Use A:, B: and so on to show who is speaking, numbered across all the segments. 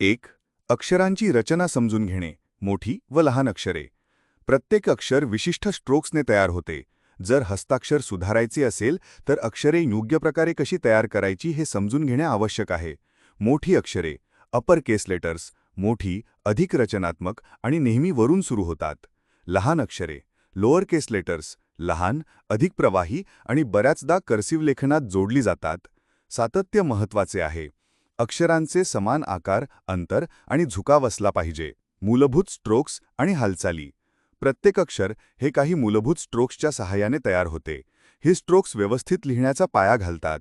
A: एक अक्षरांची रचना समजून घेणे मोठी व लहान अक्षरे. प्रत्येक अक्षर विशिष्ट स्ट्रोक्सने तयार होते. जर हस्ताक्षर सुधारायचे असेल तर अक्षरे योग्य प्रकारे कशी तयार करायची हे समजून घेणे आवश्यक आहे. मोठी अक्षरे अपर केस लेटर्स मोठी अधिक रचनात्मक आणि नेहमी वरून सुरू होतात. लहान अक्षरे लोअर केस लेटर्स लहान अधिक प्रवाही आणि बऱ्याचदा कर्सिव लेखनात जोडली जातात. सातत्य महत्त्वाचे आहे. अक्षरांचे समान आकार अंतर आणि झुकाव असला पाहिजे. मूलभूत स्ट्रोक्स आणि हालचाली. प्रत्येक अक्षर हे काही मूलभूत स्ट्रोक्सच्या सहाय्याने तयार होते. हे स्ट्रोक्स व्यवस्थित लिहिण्याचा पाया घालतात.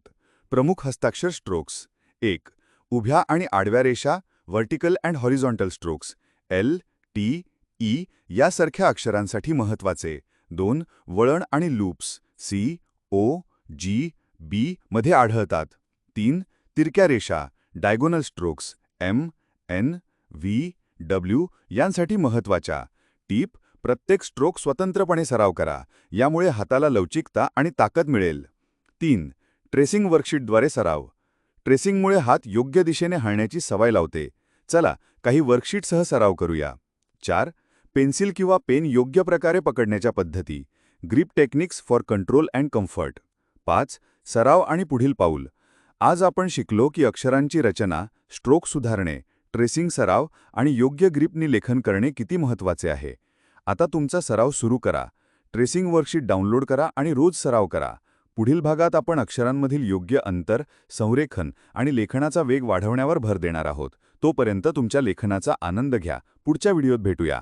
A: प्रमुख हस्ताक्षर स्ट्रोक्स एक उभ्या आणि आडव्या रेषा vertical and horizontal strokes L T E यासारख्या अक्षरांसाठी महत्त्वाचे दोन वळण आणि लूप्स सी ओ जी बी मध्ये आढळतात. तीन तिरक्या रेषा. Diagonal strokes M N V W यांसाठी महत्त्वाच्या टीप प्रत्येक स्ट्रोक स्वतंत्रपणे सराव करा यामुळे हाताला लवचिकता आणि ताकद मिळेल. तीन ट्रेसिंग वर्कशीटद्वारे सराव. ट्रेसिंगमुळे हात योग्य दिशेने हळण्याची सवय लावते. चला काही वर्कशीटसह सराव करूया. चार पेन्सिल किंवा पेन योग्य प्रकारे पकडण्याच्या पद्धती. Grip techniques for control and comfort. पाच सराव आणि पुढील पाऊल. आज आपण शिकलो की अक्षरांची रचना स्ट्रोक सुधारणे ट्रेसिंग सराव आणि योग्य ग्रीपनी लेखन करणे किती महत्त्वाचे आहे. आता तुमचा सराव सुरू करा. ट्रेसिंग वर्कशीट डाउनलोड करा आणि रोज सराव करा. पुढील भागात आपण अक्षरांमधील योग्य अंतर संरेखन आणि लेखनाचा वेग वाढवण्यावर भर देणार आहोत. तोपर्यंत तुमच्या लेखनाचा आनंद घ्या. पुढच्या व्हिडिओत भेटूया.